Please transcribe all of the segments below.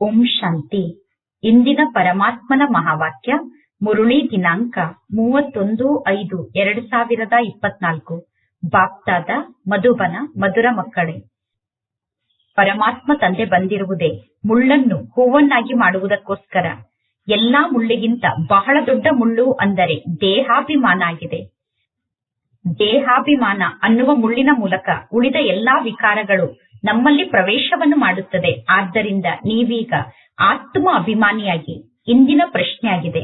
ಓಂ ಶಾಂತಿ. ಇಂದಿನ ಪರಮಾತ್ಮನ ಮಹಾವಾಕ್ಯ, ಮುರುಳಿ ದಿನಾಂಕ ಮೂವತ್ತೊಂದು ಐದು ಎರಡು ಸಾವಿರದ ಇಪ್ಪತ್ನಾಲ್ಕು. ಬಾಪ್ತಾದ, ಮಧುಬನ, ಮಧುರ ಮಕ್ಕಳೇ. ಪರಮಾತ್ಮ ತಂದೆ ಬಂದಿರುವುದೇ ಮುಳ್ಳನ್ನು ಹೂವನ್ನಾಗಿ ಮಾಡುವುದಕ್ಕೋಸ್ಕರ. ಎಲ್ಲಾ ಮುಳ್ಳಿಗಿಂತ ಬಹಳ ದೊಡ್ಡ ಮುಳ್ಳು ಅಂದರೆ ದೇಹಾಭಿಮಾನ ಆಗಿದೆ ದೇಹಾಭಿಮಾನ ಅನ್ನುವ ಮುಳ್ಳಿನ ಮೂಲಕ ಉಳಿದ ಎಲ್ಲಾ ವಿಕಾರಗಳು ನಮ್ಮಲ್ಲಿ ಪ್ರವೇಶವನ್ನು ಮಾಡುತ್ತದೆ. ಆದ್ದರಿಂದ ನೀವೀಗ ಆತ್ಮ ಅಭಿಮಾನಿಯಾಗಿ, ಇಂದಿನ ಪ್ರಶ್ನೆಯಾಗಿದೆ.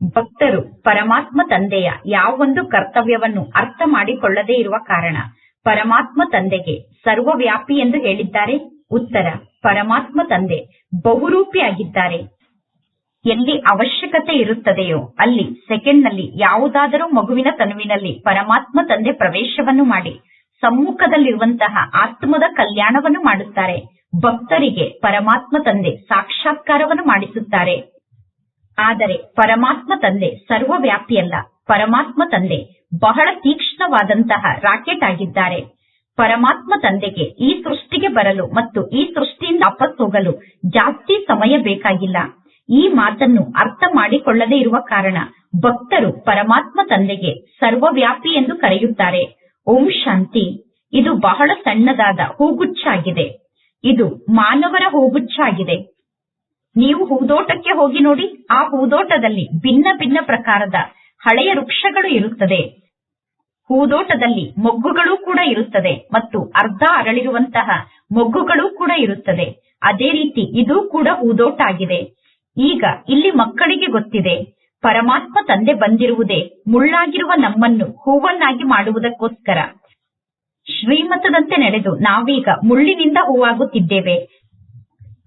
ಭಕ್ತರು, ಪರಮಾತ್ಮ ತಂದೆಯ ಯಾವೊಂದು ಕರ್ತವ್ಯವನ್ನು ಅರ್ಥ ಮಾಡಿಕೊಳ್ಳದೇ ಇರುವ ಕಾರಣ ಪರಮಾತ್ಮ ತಂದೆಗೆ ಸರ್ವವ್ಯಾಪಿ ಎಂದು ಹೇಳಿದ್ದಾರೆ. ಉತ್ತರ, ಪರಮಾತ್ಮ ತಂದೆ ಬಹುರೂಪಿಯಾಗಿದ್ದಾರೆ ಎಲ್ಲಿ ಅವಶ್ಯಕತೆ ಇರುತ್ತದೆಯೋ, ಅಲ್ಲಿ ಸೆಕೆಂಡ್ನಲ್ಲಿ ಯಾವುದಾದರೂ ಮಗುವಿನ ತನುವಿನಲ್ಲಿ ಪರಮಾತ್ಮ ತಂದೆ ಪ್ರವೇಶವನ್ನು ಮಾಡಿ ಸಮ್ಮುಖದಲ್ಲಿರುವಂತಹ ಆತ್ಮದ ಕಲ್ಯಾಣವನ್ನು ಮಾಡುತ್ತಾರೆ. ಭಕ್ತರಿಗೆ ಪರಮಾತ್ಮ ತಂದೆ ಸಾಕ್ಷಾತ್ಕಾರವನ್ನು ಮಾಡಿಸುತ್ತಾರೆ. ಆದರೆ ಪರಮಾತ್ಮ ತಂದೆ ಸರ್ವವ್ಯಾಪಿಯಲ್ಲ. ಪರಮಾತ್ಮ ತಂದೆ ಬಹಳ ತೀಕ್ಷ್ಣವಾದಂತಹ ರಾಕೆಟ್ ಆಗಿದ್ದಾರೆ. ಪರಮಾತ್ಮ ತಂದೆಗೆ ಈ ಸೃಷ್ಟಿಗೆ ಬರಲು ಮತ್ತು ಈ ಸೃಷ್ಟಿಯಿಂದ ವಾಪಸ್ ಹೋಗಲು ಜಾಸ್ತಿ ಸಮಯ ಬೇಕಾಗಿಲ್ಲ. ಈ ಮಾತನ್ನು ಅರ್ಥ ಮಾಡಿಕೊಳ್ಳದೇ ಇರುವ ಕಾರಣ ಭಕ್ತರು ಪರಮಾತ್ಮ ತಂದೆಗೆ ಸರ್ವವ್ಯಾಪಿ ಎಂದು ಕರೆಯುತ್ತಾರೆ. ಓಂ ಶಾಂತಿ. ಇದು ಬಹಳ ಸಣ್ಣದಾದ ಹೂಗುಚ್ಛಾಗಿದೆ ಇದು ಮಾನವರ ಹೂಗುಚ್ಛಾಗಿದೆ ನೀವು ಹೂದೋಟಕ್ಕೆ ಹೋಗಿ ನೋಡಿ, ಆ ಹೂದೋಟದಲ್ಲಿ ಭಿನ್ನ ಭಿನ್ನ ಪ್ರಕಾರದ ಹಳೆಯ ವೃಕ್ಷಗಳು ಇರುತ್ತದೆ. ಹೂದೋಟದಲ್ಲಿ ಮೊಗ್ಗುಗಳು ಕೂಡ ಇರುತ್ತದೆ ಮತ್ತು ಅರ್ಧ ಅರಳಿರುವಂತಹ ಮೊಗ್ಗುಗಳು ಕೂಡ ಇರುತ್ತದೆ. ಅದೇ ರೀತಿ ಇದು ಕೂಡ ಹೂದೋಟ ಆಗಿದೆ ಈಗ ಇಲ್ಲಿ ಮಕ್ಕಳಿಗೆ ಗೊತ್ತಿದೆ. ಪರಮಾತ್ಮ ತಂದೆ ಬಂದಿರುವುದೇ ಮುಳ್ಳಾಗಿರುವ ನಮ್ಮನ್ನು ಹೂವನ್ನಾಗಿ ಮಾಡುವುದಕ್ಕೋಸ್ಕರ. ಶ್ರೀಮತದಂತೆ ನಡೆದು ನಾವೀಗ ಮುಳ್ಳಿನಿಂದ ಹೂವಾಗುತ್ತಿದ್ದೇವೆ.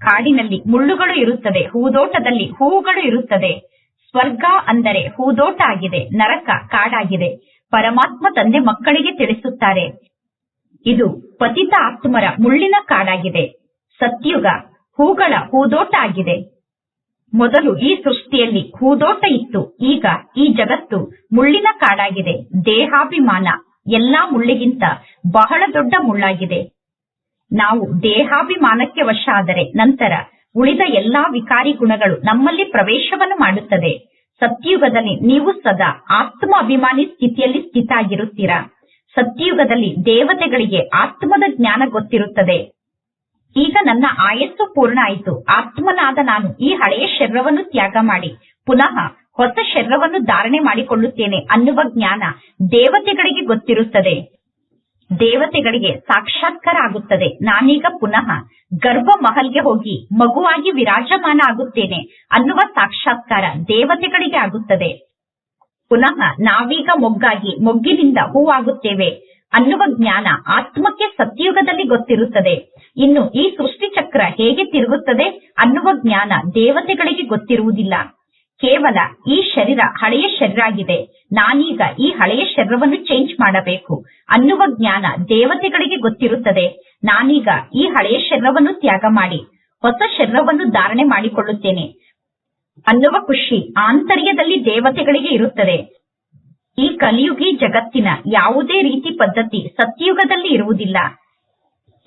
ಕಾಡಿನಲ್ಲಿ ಮುಳ್ಳುಗಳು ಇರುತ್ತದೆ ಹೂದೋಟದಲ್ಲಿ ಹೂವುಗಳು ಇರುತ್ತದೆ ಸ್ವರ್ಗ ಅಂದರೆ ಹೂದೋಟ ಆಗಿದೆ, ನರಕ ಕಾಡಾಗಿದೆ. ಪರಮಾತ್ಮ ತಂದೆ ಮಕ್ಕಳಿಗೆ ತಿಳಿಸುತ್ತಾರೆ. ಇದು ಪತಿತ ಆತ್ಮರ ಮುಳ್ಳಿನ ಕಾಡಾಗಿದೆ. ಸತ್ಯುಗ, ಹೂಗಳ ಹೂದೋಟ ಆಗಿದೆ. ಮೊದಲು ಈ ಸೃಷ್ಟಿಯಲ್ಲಿ ಹೂದೋಟ ಇತ್ತು. ಈಗ ಈ ಜಗತ್ತು ಮುಳ್ಳಿನ ಕಾಡಾಗಿದೆ. ದೇಹಾಭಿಮಾನ. ಎಲ್ಲಾ ಮುಳ್ಳಿಗಿಂತ ಬಹಳ ದೊಡ್ಡ ಮುಳ್ಳಾಗಿದೆ. ನಾವು ದೇಹಾಭಿಮಾನಕ್ಕೆ ವಶ ಆದರೆ ನಂತರ ಉಳಿದ ಎಲ್ಲಾ ವಿಕಾರಿ ಗುಣಗಳು ನಮ್ಮಲ್ಲಿ ಪ್ರವೇಶವನ್ನು ಮಾಡುತ್ತದೆ. ಸತ್ಯಯುಗದಲ್ಲಿ ನೀವು ಸದಾ ಆತ್ಮ ಅಭಿಮಾನಿ ಸ್ಥಿತಿಯಲ್ಲಿ ಸ್ಥಿತ ಆಗಿರುತ್ತೀರಾ ಸತ್ಯಯುಗದಲ್ಲಿ ದೇವತೆಗಳಿಗೆ ಆತ್ಮದ ಜ್ಞಾನ ಗೊತ್ತಿರುತ್ತದೆ. ಈಗ ನನ್ನ ಆಯಸ್ಸು ಪೂರ್ಣ ಆಯಿತು ಆತ್ಮನಾದ ನಾನು ಈ ಹಳೆಯ ಶರೀರವನ್ನು ತ್ಯಾಗ ಮಾಡಿ. ಪುನಃ ಹೊಸ ಶರೀರವನ್ನು ಧಾರಣೆ ಮಾಡಿಕೊಳ್ಳುತ್ತೇನೆ ಅನ್ನುವ ಜ್ಞಾನ ದೇವತೆಗಳಿಗೆ ಗೊತ್ತಿರುತ್ತದೆ. ದೇವತೆಗಳಿಗೆ ಸಾಕ್ಷಾತ್ಕಾರ ಆಗುತ್ತದೆ ನಾನೀಗ ಪುನಃ ಗರ್ಭ ಮಹಲ್ಗೆ ಹೋಗಿ ಮಗುವಾಗಿ ವಿರಾಜಮಾನ ಆಗುತ್ತೇನೆ ಅನ್ನುವ ಸಾಕ್ಷಾತ್ಕಾರ ದೇವತೆಗಳಿಗೆ ಆಗುತ್ತದೆ. ಪುನಃ ನಾವೀಗ ಮೊಗ್ಗಾಗಿ, ಮೊಗ್ಗಿನಿಂದ ಹೂವಾಗುತ್ತೇವೆ. ಅನ್ನುವ ಜ್ಞಾನ ಆತ್ಮಕ್ಕೆ ಸತ್ಯುಗದಲ್ಲಿ ಗೊತ್ತಿರುತ್ತದೆ. ಇನ್ನು ಈ ಸೃಷ್ಟಿ ಚಕ್ರ ಹೇಗೆ ತಿರುಗುತ್ತದೆ ಅನ್ನುವ ಜ್ಞಾನ ದೇವತೆಗಳಿಗೆ ಗೊತ್ತಿರುವುದಿಲ್ಲ. ಕೇವಲ ಈ ಶರೀರ ಹಳೆಯ ಶರೀರ ಆಗಿದೆ. ನಾನೀಗ ಈ ಹಳೆಯ ಶರೀರವನ್ನು ಚೇಂಜ್ ಮಾಡಬೇಕು ಅನ್ನುವ ಜ್ಞಾನ ದೇವತೆಗಳಿಗೆ ಗೊತ್ತಿರುತ್ತದೆ. ನಾನೀಗ ಈ ಹಳೆಯ ಶರೀರವನ್ನು ತ್ಯಾಗ ಮಾಡಿ, ಹೊಸ ಶರೀರವನ್ನು ಧಾರಣೆ ಮಾಡಿಕೊಳ್ಳುತ್ತೇನೆ ಅನ್ನುವ ಖುಷಿ ಆಂತರ್ಯದಲ್ಲಿ ದೇವತೆಗಳಿಗೆ ಇರುತ್ತದೆ. ಈ ಕಲಿಯುಗಿ ಜಗತ್ತಿನ ಯಾವುದೇ ರೀತಿ ಪದ್ಧತಿ ಸತ್ಯಯುಗದಲ್ಲಿ ಇರುವುದಿಲ್ಲ.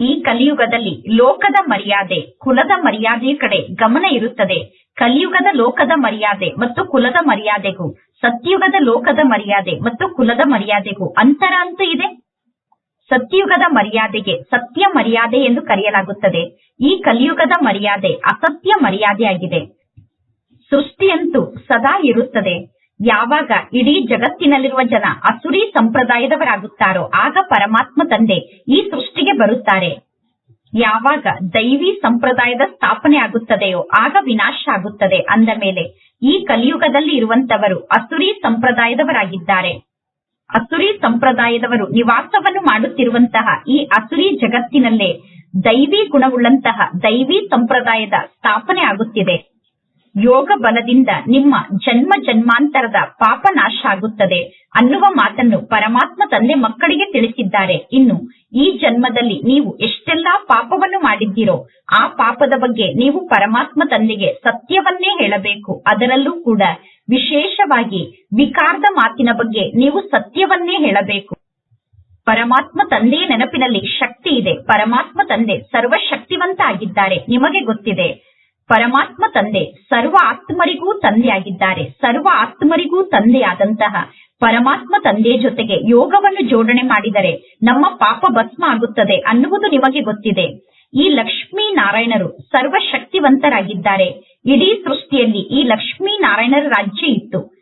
ಈ ಕಲಿಯುಗದಲ್ಲಿ ಲೋಕದ ಮರ್ಯಾದೆ, ಕುಲದ ಮರ್ಯಾದೆಯ ಕಡೆ ಗಮನ ಇರುತ್ತದೆ. ಕಲಿಯುಗದ ಲೋಕದ ಮರ್ಯಾದೆ ಮತ್ತು ಕುಲದ ಮರ್ಯಾದೆಗೂ ಸತ್ಯಯುಗದ ಲೋಕದ ಮರ್ಯಾದೆ ಮತ್ತು ಕುಲದ ಮರ್ಯಾದೆಗೂ ಅಂತರ ಅಂತೂ ಇದೆ. ಸತ್ಯಯುಗದ ಮರ್ಯಾದೆಗೆ ಸತ್ಯ ಮರ್ಯಾದೆ ಎಂದು ಕರೆಯಲಾಗುತ್ತದೆ. ಈ ಕಲಿಯುಗದ ಮರ್ಯಾದೆ ಅಸತ್ಯ ಮರ್ಯಾದೆಯಾಗಿದೆ ಸೃಷ್ಟಿಯಂತೂ ಸದಾ ಇರುತ್ತದೆ. ಯಾವಾಗ ಇಡೀ ಜಗತ್ತಿನಲ್ಲಿರುವ ಜನ ಅಸುರಿ ಸಂಪ್ರದಾಯದವರಾಗುತ್ತಾರೋ ಆಗ ಪರಮಾತ್ಮ ತಂದೆ ಈ ಸೃಷ್ಟಿಗೆ ಬರುತ್ತಾರೆ. ಯಾವಾಗ ದೈವಿ ಸಂಪ್ರದಾಯದ ಸ್ಥಾಪನೆ ಆಗುತ್ತದೆಯೋ ಆಗ ವಿನಾಶ ಆಗುತ್ತದೆ ಅಂದ ಮೇಲೆ ಈ ಕಲಿಯುಗದಲ್ಲಿ ಇರುವಂತವರು ಅಸುರಿ ಸಂಪ್ರದಾಯದವರಾಗಿದ್ದಾರೆ. ಅಸುರಿ ಸಂಪ್ರದಾಯದವರು ನಿವಾಸವನ್ನು ಮಾಡುತ್ತಿರುವಂತಹ ಈ ಅಸುರಿ ಜಗತ್ತಿನಲ್ಲೇ ದೈವಿ ಗುಣವುಳ್ಳಂತಹ ದೈವಿ ಸಂಪ್ರದಾಯದ ಸ್ಥಾಪನೆ ಆಗುತ್ತಿದೆ. ಯೋಗ ಬಲದಿಂದ ನಿಮ್ಮ ಜನ್ಮ ಜನ್ಮಾಂತರದ ಪಾಪ ನಾಶ ಆಗುತ್ತದೆ ಅನ್ನುವ ಮಾತನ್ನು ಪರಮಾತ್ಮ ತಂದೆ ಮಕ್ಕಳಿಗೆ ತಿಳಿಸಿದ್ದಾರೆ. ಇನ್ನು ಈ ಜನ್ಮದಲ್ಲಿ ನೀವು ಎಷ್ಟೆಲ್ಲಾ ಪಾಪವನ್ನು ಮಾಡಿದ್ದೀರೋ ಆ ಪಾಪದ ಬಗ್ಗೆ ನೀವು ಪರಮಾತ್ಮ ತಂದೆಗೆ ಸತ್ಯವನ್ನೇ ಹೇಳಬೇಕು. ಅದರಲ್ಲೂ ಕೂಡ ವಿಶೇಷವಾಗಿ ವಿಕಾರದ ಮಾತಿನ ಬಗ್ಗೆ ನೀವು ಸತ್ಯವನ್ನೇ ಹೇಳಬೇಕು. ಪರಮಾತ್ಮ ತಂದೆಯ ನೆನಪಿನಲ್ಲಿ ಶಕ್ತಿ ಇದೆ. ಪರಮಾತ್ಮ ತಂದೆ ಸರ್ವಶಕ್ತಿವಂತ ಆಗಿದ್ದಾರೆ. ನಿಮಗೆ ಗೊತ್ತಿದೆ. ಪರಮಾತ್ಮ ತಂದೆ, ಸರ್ವ ಆತ್ಮರಿಗೂ ತಂದೆಯಾಗಿದ್ದಾರೆ. ಸರ್ವ ಆತ್ಮರಿಗೂ ತಂದೆಯಾದಂತಹ ಪರಮಾತ್ಮ ತಂದೆ ಜೊತೆಗೆ ಯೋಗವನ್ನು ಜೋಡಣೆ ಮಾಡಿದರೆ ನಮ್ಮ ಪಾಪ ಭಸ್ಮ ಆಗುತ್ತದೆ ಅನ್ನುವುದು ನಿಮಗೆ ಗೊತ್ತಿದೆ. ಈ ಲಕ್ಷ್ಮೀ ನಾರಾಯಣರು ಸರ್ವಶಕ್ತಿವಂತರಾಗಿದ್ದಾರೆ. ಇಡೀ ಸೃಷ್ಟಿಯಲ್ಲಿ ಈ ಲಕ್ಷ್ಮೀ ನಾರಾಯಣರ ರಾಜ್ಯ ಇತ್ತು.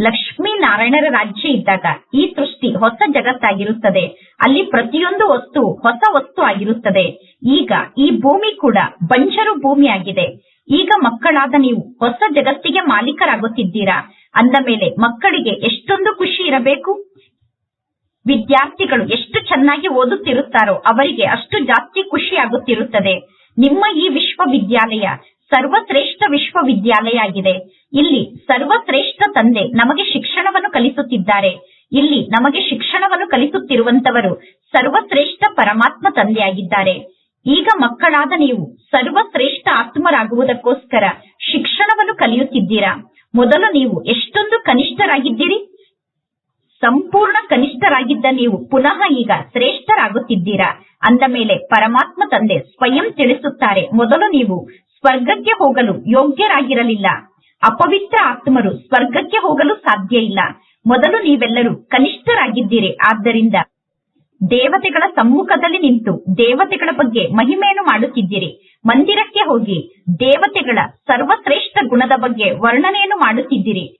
ಲಕ್ಷ್ಮೀ ನಾರಾಯಣರ ರಾಜ್ಯ ಇದ್ದಾಗ ಈ ಸೃಷ್ಟಿ ಹೊಸ ಜಗತ್ತಾಗಿರುತ್ತದೆ. ಅಲ್ಲಿ ಪ್ರತಿಯೊಂದು ವಸ್ತು ಹೊಸ ವಸ್ತು ಆಗಿರುತ್ತದೆ. ಈಗ ಈ ಭೂಮಿ ಕೂಡ ಬಂಜರು ಭೂಮಿಯಾಗಿದೆ. ಈಗ ಮಕ್ಕಳಾದ ನೀವು ಹೊಸ ಜಗತ್ತಿಗೆ ಮಾಲೀಕರಾಗುತ್ತಿದ್ದೀರಾ. ಅಂದ ಮೇಲೆ ಮಕ್ಕಳಿಗೆ ಎಷ್ಟೊಂದು ಖುಷಿ ಇರಬೇಕು? ವಿದ್ಯಾರ್ಥಿಗಳು ಎಷ್ಟು ಚೆನ್ನಾಗಿ ಓದುತ್ತಿರುತ್ತಾರೋ ಅವರಿಗೆ ಅಷ್ಟು ಜಾಸ್ತಿ ಖುಷಿ ಆಗುತ್ತಿರುತ್ತದೆ. ನಿಮ್ಮ ಈ ವಿಶ್ವವಿದ್ಯಾಲಯ ಸರ್ವಶ್ರೇಷ್ಠ ವಿಶ್ವವಿದ್ಯಾಲಯ ಆಗಿದೆ ಇಲ್ಲಿ ಸರ್ವಶ್ರೇಷ್ಠ ತಂದೆ ನಮಗೆ ಶಿಕ್ಷಣವನ್ನು ಕಲಿಸುತ್ತಿದ್ದಾರೆ. ಇಲ್ಲಿ ನಮಗೆ ಶಿಕ್ಷಣವನ್ನು ಕಲಿಸುತ್ತಿರುವಂತವರು ಸರ್ವಶ್ರೇಷ್ಠ ಪರಮಾತ್ಮ ತಂದೆಯಾಗಿದ್ದಾರೆ. ಈಗ ಮಕ್ಕಳಾದ ನೀವು ಸರ್ವಶ್ರೇಷ್ಠ ಆತ್ಮರಾಗುವುದಕ್ಕೋಸ್ಕರ ಶಿಕ್ಷಣವನ್ನು ಕಲಿಯುತ್ತಿದ್ದೀರಾ? ಮೊದಲು ನೀವು ಎಷ್ಟೊಂದು ಕನಿಷ್ಠರಾಗಿದ್ದೀರಿ? ಸಂಪೂರ್ಣ ಕನಿಷ್ಠರಾಗಿದ್ದ ನೀವು ಪುನಃ ಈಗ ಶ್ರೇಷ್ಠರಾಗುತ್ತಿದ್ದೀರಾ? ಅಂದ ಮೇಲೆ ಪರಮಾತ್ಮ ತಂದೆ ಸ್ವಯಂ ತಿಳಿಸುತ್ತಾರೆ. ಮೊದಲು ನೀವು ಸ್ವರ್ಗಕ್ಕೆ ಹೋಗಲು ಯೋಗ್ಯರಾಗಿರಲಿಲ್ಲ. ಅಪವಿತ್ರ ಆತ್ಮರು ಸ್ವರ್ಗಕ್ಕೆ ಹೋಗಲು ಸಾಧ್ಯ ಇಲ್ಲ. ಮೊದಲು ನೀವೆಲ್ಲರೂ ಕನಿಷ್ಠರಾಗಿದ್ದೀರಿ. ಆದ್ದರಿಂದ ದೇವತೆಗಳ ಸಮ್ಮುಖದಲ್ಲಿ ನಿಂತು ದೇವತೆಗಳ ಬಗ್ಗೆ ಮಹಿಮೆಯನ್ನು ಮಾಡುತ್ತಿದ್ದೀರಿ. ಮಂದಿರಕ್ಕೆ ಹೋಗಿ ದೇವತೆಗಳ ಸರ್ವಶ್ರೇಷ್ಠ ಗುಣದ ಬಗ್ಗೆ ವರ್ಣನೆಯನ್ನು ಮಾಡುತ್ತಿದ್ದೀರಿ.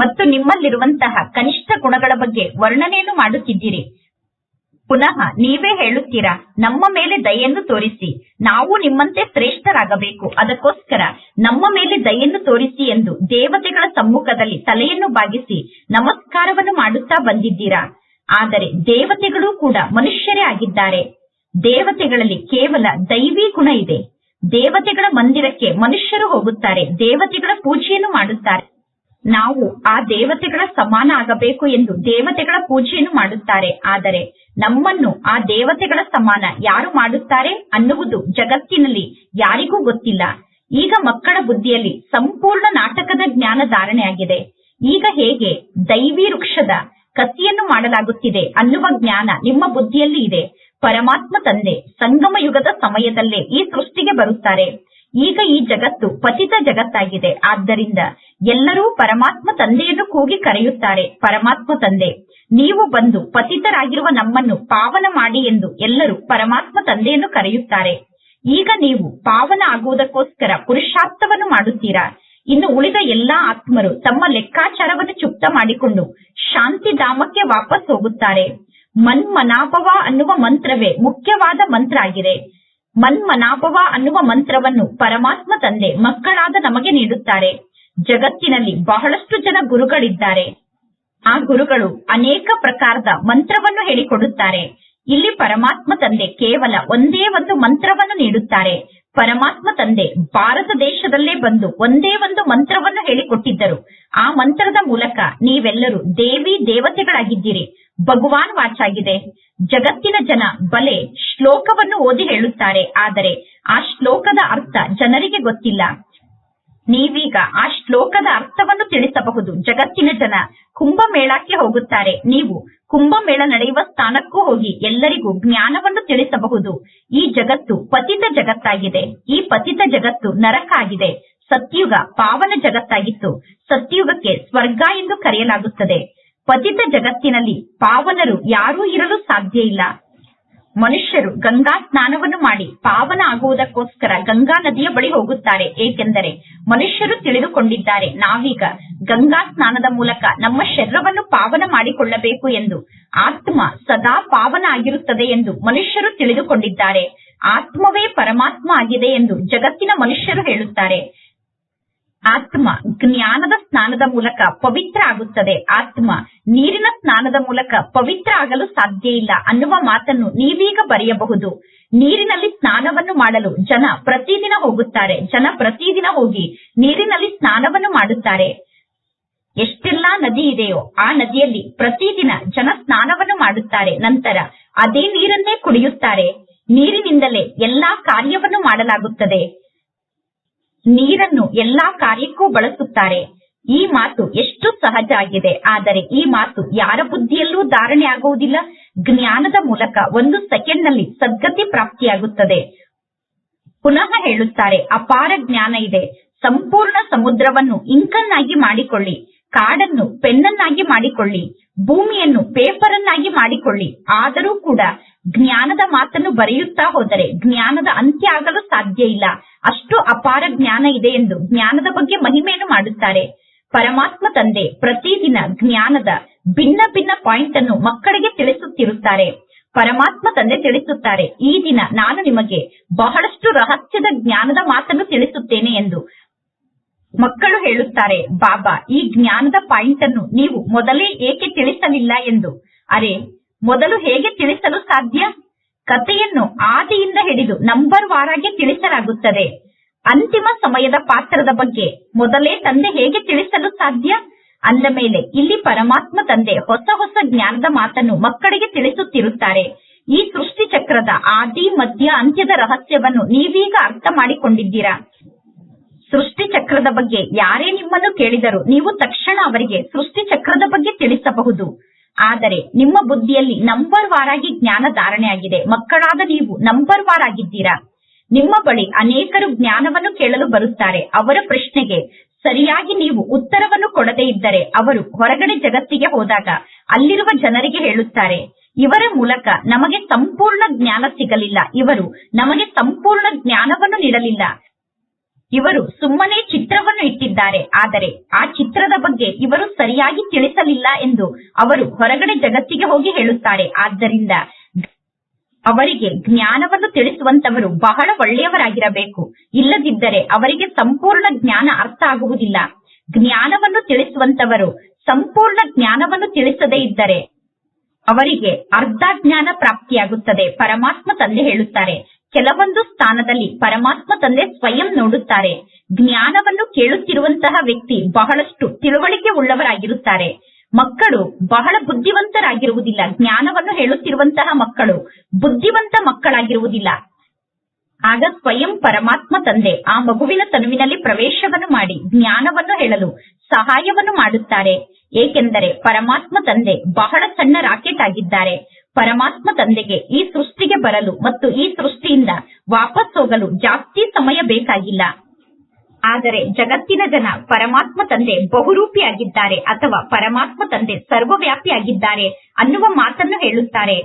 ಮತ್ತು ನಿಮ್ಮಲ್ಲಿರುವಂತಹ ಕನಿಷ್ಠ ಗುಣಗಳ ಬಗ್ಗೆ ವರ್ಣನೆಯನ್ನು ಮಾಡುತ್ತಿದ್ದೀರಿ. ಪುನಃ ನೀವೇ ಹೇಳುತ್ತೀರಾ, ನಮ್ಮ ಮೇಲೆ ದಯೆಯನ್ನು ತೋರಿಸಿ. ನಾವು ನಿಮ್ಮಂತೆ ಶ್ರೇಷ್ಠರಾಗಬೇಕು. ಅದಕ್ಕೋಸ್ಕರ ನಮ್ಮ ಮೇಲೆ ದಯೆಯನ್ನು ತೋರಿಸಿ ಎಂದು ದೇವತೆಗಳ ಸಮ್ಮುಖದಲ್ಲಿ ತಲೆಯನ್ನು ಬಾಗಿಸಿ ನಮಸ್ಕಾರವನ್ನು ಮಾಡುತ್ತಾ ಬಂದಿದ್ದೀರಾ? ಆದರೆ ದೇವತೆಗಳು ಕೂಡ ಮನುಷ್ಯರೇ ಆಗಿದ್ದಾರೆ. ದೇವತೆಗಳಲ್ಲಿ ಕೇವಲ ದೈವಿ ಗುಣ ಇದೆ. ದೇವತೆಗಳ ಮಂದಿರಕ್ಕೆ ಮನುಷ್ಯರು ಹೋಗುತ್ತಾರೆ, ದೇವತೆಗಳ ಪೂಜೆಯನ್ನು ಮಾಡುತ್ತಾರೆ. ನಾವು ಆ ದೇವತೆಗಳ ಸಮಾನ ಆಗಬೇಕು ಎಂದು ದೇವತೆಗಳ ಪೂಜೆಯನ್ನು ಮಾಡುತ್ತಾರೆ. ಆದರೆ ನಮ್ಮನ್ನು ಆ ದೇವತೆಗಳ ಸಮಾನ ಯಾರು ಮಾಡುತ್ತಾರೆ ಅನ್ನುವುದು ಜಗತ್ತಿನಲ್ಲಿ ಯಾರಿಗೂ ಗೊತ್ತಿಲ್ಲ. ಈಗ ಮಕ್ಕಳ ಬುದ್ಧಿಯಲ್ಲಿ ಸಂಪೂರ್ಣ ನಾಟಕದ ಜ್ಞಾನ ಧಾರಣೆಯಾಗಿದೆ ಈಗ ಹೇಗೆ ದೈವಿ ವೃಕ್ಷದ ಕಸಿಯನ್ನು ಮಾಡಲಾಗುತ್ತಿದೆ ಅನ್ನುವ ಜ್ಞಾನ ನಿಮ್ಮ ಬುದ್ಧಿಯಲ್ಲಿ ಇದೆ. ಪರಮಾತ್ಮ ತಂದೆ ಸಂಗಮ ಯುಗದ ಸಮಯದಲ್ಲೇ ಈ ಸೃಷ್ಟಿಗೆ ಬರುತ್ತಾರೆ. ಈಗ ಈ ಜಗತ್ತು ಪತಿತ ಜಗತ್ತಾಗಿದೆ. ಆದ್ದರಿಂದ ಎಲ್ಲರೂ ಪರಮಾತ್ಮ ತಂದೆಯನ್ನು ಕೂಗಿ ಕರೆಯುತ್ತಾರೆ. ಪರಮಾತ್ಮ ತಂದೆ, ನೀವು ಬಂದು ಪತಿತರಾಗಿರುವ ನಮ್ಮನ್ನು ಪಾವನ ಮಾಡಿ ಎಂದು ಎಲ್ಲರೂ ಪರಮಾತ್ಮ ತಂದೆಯನ್ನು ಕರೆಯುತ್ತಾರೆ. ಈಗ ನೀವು ಪಾವನ ಆಗುವುದಕ್ಕೋಸ್ಕರ ಪುರುಷಾರ್ಥವನ್ನು ಮಾಡುತ್ತೀರಾ? ಇನ್ನು ಉಳಿದ ಎಲ್ಲಾ ಆತ್ಮರು ತಮ್ಮ ಲೆಕ್ಕಾಚಾರವನ್ನು ಚುಕ್ತ ಮಾಡಿಕೊಂಡು ಶಾಂತಿ ಧಾಮಕ್ಕೆ ವಾಪಸ್ ಹೋಗುತ್ತಾರೆ. ಮನ್ಮನಾಭವ ಅನ್ನುವ ಮಂತ್ರವೇ ಮುಖ್ಯವಾದ ಮಂತ್ರ ಆಗಿದೆ ಮನ್ಮನಾಭವ ಅನ್ನುವ ಮಂತ್ರವನ್ನು ಪರಮಾತ್ಮ ತಂದೆ ಮಕ್ಕಳಾದ ನಮಗೆ ನೀಡುತ್ತಾರೆ. ಜಗತ್ತಿನಲ್ಲಿ ಬಹಳಷ್ಟು ಜನ ಗುರುಗಳಿದ್ದಾರೆ. ಆ ಗುರುಗಳು ಅನೇಕ ಪ್ರಕಾರದ ಮಂತ್ರವನ್ನು ಹೇಳಿಕೊಡುತ್ತಾರೆ. ಇಲ್ಲಿ ಪರಮಾತ್ಮ ತಂದೆ ಕೇವಲ ಒಂದೇ ಒಂದು ಮಂತ್ರವನ್ನು ನೀಡುತ್ತಾರೆ. ಪರಮಾತ್ಮ ತಂದೆ ಭಾರತ ದೇಶದಲ್ಲೇ ಬಂದು ಒಂದೇ ಒಂದು ಮಂತ್ರವನ್ನು ಹೇಳಿಕೊಟ್ಟಿದ್ದರು. ಆ ಮಂತ್ರದ ಮೂಲಕ ನೀವೆಲ್ಲರೂ ದೇವಿ ದೇವತೆಗಳಾಗಿದ್ದೀರಿ. ಭಗವಾನ್ ವಾಚಾಗಿದೆ. ಜಗತ್ತಿನ ಜನ ಬಲೆ ಶ್ಲೋಕವನ್ನು ಓದಿ ಹೇಳುತ್ತಾರೆ. ಆದರೆ ಆ ಶ್ಲೋಕದ ಅರ್ಥ ಜನರಿಗೆ ಗೊತ್ತಿಲ್ಲ. ನೀವೀಗ ಆ ಶ್ಲೋಕದ ಅರ್ಥವನ್ನು ತಿಳಿಸಬಹುದು. ಜಗತ್ತಿನ ಜನ ಕುಂಭಮೇಳಕ್ಕೆ ಹೋಗುತ್ತಾರೆ. ನೀವು ಕುಂಭಮೇಳ ನಡೆಯುವ ಸ್ಥಾನಕ್ಕೂ ಹೋಗಿ ಎಲ್ಲರಿಗೂ ಜ್ಞಾನವನ್ನು ತಿಳಿಸಬಹುದು. ಈ ಜಗತ್ತು ಪತಿತ ಜಗತ್ತಾಗಿದೆ. ಈ ಪತಿತ ಜಗತ್ತು ನರಕ ಆಗಿದೆ. ಸತ್ಯುಗ ಪಾವನ ಜಗತ್ತಾಗಿತ್ತು. ಸತ್ಯುಗಕ್ಕೆ ಸ್ವರ್ಗ ಎಂದು ಕರೆಯಲಾಗುತ್ತದೆ. ಪತಿತ ಜಗತ್ತಿನಲ್ಲಿ ಪಾವನರು ಯಾರೂ ಇರಲು ಸಾಧ್ಯ ಇಲ್ಲ. ಮನುಷ್ಯರು ಗಂಗಾ ಸ್ನಾನವನ್ನು ಮಾಡಿ ಪಾವನ ಆಗುವುದಕ್ಕೋಸ್ಕರ ಗಂಗಾ ನದಿಯ ಬಳಿ ಹೋಗುತ್ತಾರೆ. ಏಕೆಂದರೆ ಮನುಷ್ಯರು ತಿಳಿದುಕೊಂಡಿದ್ದಾರೆ, ನಾವೀಗ ಗಂಗಾ ಸ್ನಾನದ ಮೂಲಕ ನಮ್ಮ ಶರೀರವನ್ನು ಪಾವನ ಮಾಡಿಕೊಳ್ಳಬೇಕು ಎಂದು. ಆತ್ಮ ಸದಾ ಪಾವನ ಆಗಿರುತ್ತದೆ ಎಂದು ಮನುಷ್ಯರು ತಿಳಿದುಕೊಂಡಿದ್ದಾರೆ. ಆತ್ಮವೇ ಪರಮಾತ್ಮ ಆಗಿದೆ ಎಂದು ಜಗತ್ತಿನ ಮನುಷ್ಯರು ಹೇಳುತ್ತಾರೆ. ಆತ್ಮ ಜ್ಞಾನದ ಸ್ನಾನದ ಮೂಲಕ ಪವಿತ್ರ ಆಗುತ್ತದೆ ಆತ್ಮ ನೀರಿನ ಸ್ನಾನದ ಮೂಲಕ ಪವಿತ್ರ ಆಗಲು ಸಾಧ್ಯ ಇಲ್ಲ ಅನ್ನುವ ಮಾತನ್ನು ನೀವೀಗ ಬರೆಯಬಹುದು. ನೀರಿನಲ್ಲಿ ಸ್ನಾನವನ್ನು ಮಾಡಲು ಜನ ಪ್ರತಿದಿನ ಹೋಗುತ್ತಾರೆ. ಜನ ಪ್ರತಿದಿನ ಹೋಗಿ ನೀರಿನಲ್ಲಿ ಸ್ನಾನವನ್ನು ಮಾಡುತ್ತಾರೆ. ಎಷ್ಟೆಲ್ಲಾ ನದಿ ಇದೆಯೋ ಆ ನದಿಯಲ್ಲಿ ಪ್ರತಿದಿನ ಜನ ಸ್ನಾನವನ್ನು ಮಾಡುತ್ತಾರೆ. ನಂತರ ಅದೇ ನೀರನ್ನೇ ಕುಡಿಯುತ್ತಾರೆ. ನೀರಿನಿಂದಲೇ ಎಲ್ಲಾ ಕಾರ್ಯವನ್ನು ಮಾಡಲಾಗುತ್ತದೆ. ನೀರನ್ನು ಎಲ್ಲಾ ಕಾರ್ಯಕ್ಕೂ ಬಳಸುತ್ತಾರೆ. ಈ ಮಾತು ಎಷ್ಟು ಸಹಜ ಆಗಿದೆ. ಆದರೆ ಈ ಮಾತು ಯಾರ ಬುದ್ಧಿಯಲ್ಲೂ ಧಾರಣೆ ಆಗುವುದಿಲ್ಲ. ಜ್ಞಾನದ ಮೂಲಕ ಒಂದು ಸೆಕೆಂಡ್ನಲ್ಲಿ ಸದ್ಗತಿ ಪ್ರಾಪ್ತಿಯಾಗುತ್ತದೆ. ಪುನಃ ಹೇಳುತ್ತಾರೆ, ಅಪಾರ ಜ್ಞಾನ ಇದೆ. ಸಂಪೂರ್ಣ ಸಮುದ್ರವನ್ನು ಇಂಕನ್ನಾಗಿ ಮಾಡಿಕೊಳ್ಳಿ. ಕಾಡನ್ನು ಪೆನ್ನನ್ನಾಗಿ ಮಾಡಿಕೊಳ್ಳಿ. ಭೂಮಿಯನ್ನು ಪೇಪರನ್ನಾಗಿ ಮಾಡಿಕೊಳ್ಳಿ. ಆದರೂ ಕೂಡ ಜ್ಞಾನದ ಮಾತನ್ನು ಬರೆಯುತ್ತಾ ಹೋದರೆ ಜ್ಞಾನದ ಅಂತ್ಯ ಆಗಲು ಸಾಧ್ಯ ಇಲ್ಲ. ಅಷ್ಟು ಅಪಾರ ಜ್ಞಾನ ಇದೆ ಎಂದು ಜ್ಞಾನದ ಬಗ್ಗೆ ಮಹಿಮೆಯನ್ನು ಮಾಡುತ್ತಾರೆ. ಪರಮಾತ್ಮ ತಂದೆ ಪ್ರತಿದಿನ ಜ್ಞಾನದ ಭಿನ್ನ ಭಿನ್ನ ಪಾಯಿಂಟ್ ಅನ್ನು ಮಕ್ಕಳಿಗೆ ತಿಳಿಸುತ್ತಿರುತ್ತಾರೆ. ಪರಮಾತ್ಮ ತಂದೆ ತಿಳಿಸುತ್ತಾರೆ, ಈ ದಿನ ನಾನು ನಿಮಗೆ ಬಹಳಷ್ಟು ರಹಸ್ಯದ ಜ್ಞಾನದ ಮಾತನ್ನು ತಿಳಿಸುತ್ತೇನೆ ಎಂದು ಮಕ್ಕಳು ಹೇಳುತ್ತಾರೆ. ಬಾಬಾ, ಈ ಜ್ಞಾನದ ಪಾಯಿಂಟ್ ಅನ್ನು ನೀವು ಮೊದಲೇ ಏಕೆ ತಿಳಿಸಲಿಲ್ಲ ಎಂದು? ಅರೆ ಮೊದಲು ಹೇಗೆ ತಿಳಿಸಲು ಸಾಧ್ಯ? ಕಥೆಯನ್ನು ಆದಿಯಿಂದ ಹಿಡಿದು ನಂಬರ್ ವಾರಾಗಿ ತಿಳಿಸಲಾಗುತ್ತದೆ. ಅಂತಿಮ ಸಮಯದ ಪಾತ್ರದ ಬಗ್ಗೆ ಮೊದಲೇ ತಂದೆ ಹೇಗೆ ತಿಳಿಸಲು ಸಾಧ್ಯ? ಅಂದ ಮೇಲೆ ಇಲ್ಲಿ ಪರಮಾತ್ಮ ತಂದೆ ಹೊಸ ಹೊಸ ಜ್ಞಾನದ ಮಾತನ್ನು ಮಕ್ಕಳಿಗೆ ತಿಳಿಸುತ್ತಿರುತ್ತಾರೆ. ಈ ಸೃಷ್ಟಿ ಚಕ್ರದ ಆದಿ, ಮಧ್ಯ, ಅಂತ್ಯದ ರಹಸ್ಯವನ್ನು ನೀವೀಗ ಅರ್ಥ ಮಾಡಿಕೊಂಡಿದ್ದೀರಾ? ಸೃಷ್ಟಿ ಚಕ್ರದ ಬಗ್ಗೆ ಯಾರೇ ನಿಮ್ಮನ್ನು ಕೇಳಿದರೂ ನೀವು ತಕ್ಷಣ ಅವರಿಗೆ ಸೃಷ್ಟಿ ಚಕ್ರದ ಬಗ್ಗೆ ತಿಳಿಸಬಹುದು. ಆದರೆ ನಿಮ್ಮ ಬುದ್ಧಿಯಲ್ಲಿ ನಂಬರ್ ವಾರಾಗಿ ಜ್ಞಾನ ಧಾರಣೆ ಆಗಿದೆ. ಮಕ್ಕಳಾದ ನೀವು ನಂಬರ್ ವಾರ್ ಆಗಿದ್ದೀರಾ? ನಿಮ್ಮ ಬಳಿ ಅನೇಕರು ಜ್ಞಾನವನ್ನು ಕೇಳಲು ಬರುತ್ತಾರೆ. ಅವರ ಪ್ರಶ್ನೆಗೆ ಸರಿಯಾಗಿ ನೀವು ಉತ್ತರವನ್ನು ಕೊಡದೇ ಇದ್ದರೆ ಅವರು ಹೊರಗಡೆ ಜಗತ್ತಿಗೆ ಹೋದಾಗ ಅಲ್ಲಿರುವ ಜನರಿಗೆ ಹೇಳುತ್ತಾರೆ, ಇವರ ಮೂಲಕ ನಮಗೆ ಸಂಪೂರ್ಣ ಜ್ಞಾನ ಸಿಗಲಿಲ್ಲ. ಇವರು ನಮಗೆ ಸಂಪೂರ್ಣ ಜ್ಞಾನವನ್ನು ನೀಡಲಿಲ್ಲ. ಇವರು ಸುಮ್ಮನೆ ಚಿತ್ರವನ್ನು ಇಟ್ಟಿದ್ದಾರೆ. ಆದರೆ ಆ ಚಿತ್ರದ ಬಗ್ಗೆ ಇವರು ಸರಿಯಾಗಿ ತಿಳಿಸಲಿಲ್ಲ ಎಂದು ಅವರು ಹೊರಗಡೆ ಜಗತ್ತಿಗೆ ಹೋಗಿ ಹೇಳುತ್ತಾರೆ. ಆದ್ದರಿಂದ ಅವರಿಗೆ ಜ್ಞಾನವನ್ನು ತಿಳಿಸುವಂತವರು ಬಹಳ ಒಳ್ಳೆಯವರಾಗಿರಬೇಕು. ಇಲ್ಲದಿದ್ದರೆ ಅವರಿಗೆ ಸಂಪೂರ್ಣ ಜ್ಞಾನ ಅರ್ಥ ಆಗುವುದಿಲ್ಲ. ಜ್ಞಾನವನ್ನು ತಿಳಿಸುವಂತವರು ಸಂಪೂರ್ಣ ಜ್ಞಾನವನ್ನು ತಿಳಿಸದೇ ಇದ್ದರೆ ಅವರಿಗೆ ಅರ್ಧ ಜ್ಞಾನ ಪ್ರಾಪ್ತಿಯಾಗುತ್ತದೆ. ಪರಮಾತ್ಮ ತಂದೆ ಹೇಳುತ್ತಾರೆ ಕೆಲವೊಂದು ಸ್ಥಾನದಲ್ಲಿ ಪರಮಾತ್ಮ ತಂದೆ ಸ್ವಯಂ ನೋಡುತ್ತಾರೆ. ಜ್ಞಾನವನ್ನು ಕೇಳುತ್ತಿರುವಂತಹ ವ್ಯಕ್ತಿ ಬಹಳಷ್ಟು ತಿಳುವಳಿಕೆ ಉಳ್ಳವರಾಗಿರುತ್ತಾರೆ. ಮಕ್ಕಳು ಬಹಳ ಬುದ್ಧಿವಂತರಾಗಿರುವುದಿಲ್ಲ. ಜ್ಞಾನವನ್ನು ಹೇಳುತ್ತಿರುವಂತಹ ಮಕ್ಕಳು ಬುದ್ಧಿವಂತ ಮಕ್ಕಳಾಗಿರುವುದಿಲ್ಲ. ಆಗ ಸ್ವಯಂ ಪರಮಾತ್ಮ ತಂದೆ ಆ ಮಗುವಿನ ತನುವಿನಲ್ಲಿ ಪ್ರವೇಶವನ್ನು ಮಾಡಿ ಜ್ಞಾನವನ್ನು ಹೇಳಲು ಸಹಾಯವನ್ನು ಮಾಡುತ್ತಾರೆ. ಏಕೆಂದರೆ ಪರಮಾತ್ಮ ತಂದೆ ಬಹಳ ಸಣ್ಣ ರಾಕೆಟ್ ಆಗಿದ್ದಾರೆ. ಪರಮಾತ್ಮ ತಂದೆಗೆ ಈ ಸೃಷ್ಟಿಗೆ ಬರಲು ಮತ್ತು ಈ ಸೃಷ್ಟಿಯಿಂದ ವಾಪಸ್ ಹೋಗಲು ಜಾಸ್ತಿ ಸಮಯ ಬೇಕಾಗಿಲ್ಲ. ಆದರೆ ಜಗತ್ತಿನ ಜನ ಪರಮಾತ್ಮ ತಂದೆ ಬಹುರೂಪಿಯಾಗಿದ್ದಾರೆ ಅಥವಾ ಪರಮಾತ್ಮ ತಂದೆ ಸರ್ವವ್ಯಾಪಿಯಾಗಿದ್ದಾರೆ ಅನ್ನುವ ಮಾತನ್ನು ಹೇಳುತ್ತಾರೆ.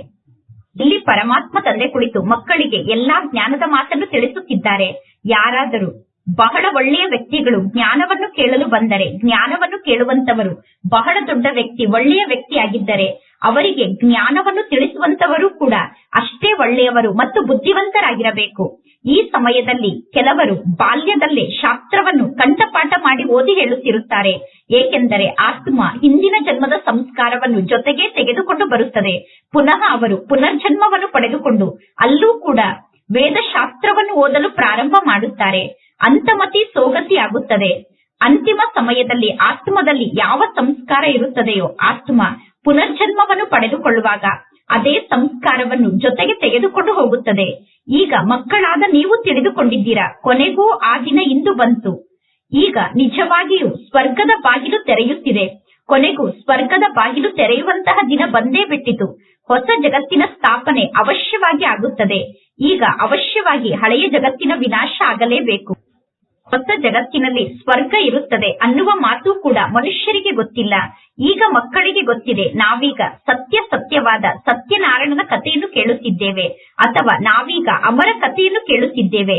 ಇಲ್ಲಿ ಪರಮಾತ್ಮ ತಂದೆ ಕುಳಿತು ಮಕ್ಕಳಿಗೆ ಎಲ್ಲಾ ಜ್ಞಾನದ ಮಾತನ್ನು ತಿಳಿಸುತ್ತಿದ್ದಾರೆ. ಯಾರಾದರೂ ಬಹಳ ಒಳ್ಳೆಯ ವ್ಯಕ್ತಿಗಳು, ಜ್ಞಾನವನ್ನು ಕೇಳಲು ಬಂದರೆ, ಜ್ಞಾನವನ್ನು ಕೇಳುವಂತವರು, ಬಹಳ ದೊಡ್ಡ ವ್ಯಕ್ತಿ, ಒಳ್ಳೆಯ ವ್ಯಕ್ತಿಯಾಗಿದ್ದರೆ ಅವರಿಗೆ ಜ್ಞಾನವನ್ನು ತಿಳಿಸುವಂತವರು ಕೂಡ ಅಷ್ಟೇ ಒಳ್ಳೆಯವರು ಮತ್ತು ಬುದ್ಧಿವಂತರಾಗಿರಬೇಕು. ಈ ಸಮಯದಲ್ಲಿ ಕೆಲವರು ಬಾಲ್ಯದಲ್ಲೇ ಶಾಸ್ತ್ರವನ್ನು ಕಂಠಪಾಠ ಮಾಡಿ ಓದಿ ಹೇಳುತ್ತಿರುತ್ತಾರೆ. ಏಕೆಂದರೆ ಆತ್ಮ ಹಿಂದಿನ ಜನ್ಮದ ಸಂಸ್ಕಾರವನ್ನು ಜೊತೆಗೆ ತೆಗೆದುಕೊಂಡು ಬರುತ್ತದೆ. ಪುನಃ ಅವರು ಪುನರ್ಜನ್ಮವನ್ನು ಪಡೆದುಕೊಂಡು ಅಲ್ಲೂ ಕೂಡ ವೇದ ಶಾಸ್ತ್ರವನ್ನು ಓದಲು ಪ್ರಾರಂಭ ಮಾಡುತ್ತಾರೆ. ಅಂತಮತಿ ಸೋಗತಿ ಆಗುತ್ತದೆ ಅಂತಿಮ ಸಮಯದಲ್ಲಿ ಆತ್ಮದಲ್ಲಿ ಯಾವ ಸಂಸ್ಕಾರ ಇರುತ್ತದೆಯೋ ಆತ್ಮ ಪುನರ್ಜನ್ಮವನ್ನು ಪಡೆದುಕೊಳ್ಳುವಾಗ ಅದೇ ಸಂಸ್ಕಾರವನ್ನು ಜೊತೆಗೆ ತೆಗೆದುಕೊಂಡು ಹೋಗುತ್ತದೆ. ಈಗ ಮಕ್ಕಳಾದ ನೀವು ತಿಳಿದುಕೊಂಡಿದ್ದೀರಾ, ಕೊನೆಗೂ ಆ ದಿನ ಇಂದು ಬಂತು. ಈಗ ನಿಜವಾಗಿಯೂ ಸ್ವರ್ಗದ ಬಾಗಿಲು ತೆರೆಯುತ್ತಿದೆ. ಕೊನೆಗೂ ಸ್ವರ್ಗದ ಬಾಗಿಲು ತೆರೆಯುವಂತಹ ದಿನ ಬಂದೇ ಬಿಟ್ಟಿತು. ಹೊಸ ಜಗತ್ತಿನ ಸ್ಥಾಪನೆ ಅವಶ್ಯವಾಗಿ ಆಗುತ್ತದೆ. ಈಗ ಅವಶ್ಯವಾಗಿ ಹಳೆಯ ಜಗತ್ತಿನ ವಿನಾಶ ಆಗಲೇಬೇಕು. ಹೊಸ ಜಗತ್ತಿನಲ್ಲಿ ಸ್ವರ್ಗ ಇರುತ್ತದೆ ಅನ್ನುವ ಮಾತು ಕೂಡ ಮನುಷ್ಯರಿಗೆ ಗೊತ್ತಿಲ್ಲ. ಈಗ ಮಕ್ಕಳಿಗೆ ಗೊತ್ತಿದೆ. ನಾವೀಗ ಸತ್ಯ ಸತ್ಯವಾದ ಸತ್ಯನಾರಾಯಣನ ಕಥೆಯನ್ನು ಕೇಳುತ್ತಿದ್ದೇವೆ ಅಥವಾ ನಾವೀಗ ಅಮರ ಕಥೆಯನ್ನು ಕೇಳುತ್ತಿದ್ದೇವೆ.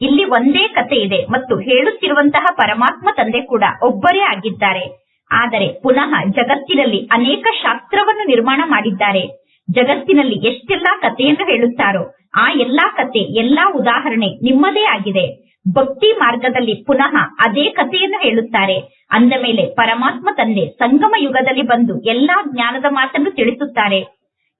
ಇಲ್ಲಿ ಒಂದೇ ಕಥೆ ಇದೆ ಮತ್ತು ಹೇಳುತ್ತಿರುವಂತಹ ಪರಮಾತ್ಮ ತಂದೆ ಕೂಡ ಒಬ್ಬರೇ ಆಗಿದ್ದಾರೆ. ಆದರೆ ಪುನಃ ಜಗತ್ತಿನಲ್ಲಿ ಅನೇಕ ಶಾಸ್ತ್ರವನ್ನು ನಿರ್ಮಾಣ ಮಾಡಿದ್ದಾರೆ. ಜಗತ್ತಿನಲ್ಲಿ ಎಷ್ಟೆಲ್ಲಾ ಕಥೆಯನ್ನು ಹೇಳುತ್ತಾರೋ, ಆ ಎಲ್ಲಾ ಕಥೆ, ಎಲ್ಲಾ ಉದಾಹರಣೆ ನಿಮ್ಮದೇ ಆಗಿದೆ. ಭಕ್ತಿ ಮಾರ್ಗದಲ್ಲಿ ಪುನಃ ಅದೇ ಕಥೆಯನ್ನು ಹೇಳುತ್ತಾರೆ. ಅಂದ ಮೇಲೆ ಪರಮಾತ್ಮ ತಂದೆ ಸಂಗಮ ಯುಗದಲ್ಲಿ ಬಂದು ಎಲ್ಲಾ ಜ್ಞಾನದ ಮಾತನ್ನು ತಿಳಿಸುತ್ತಾರೆ.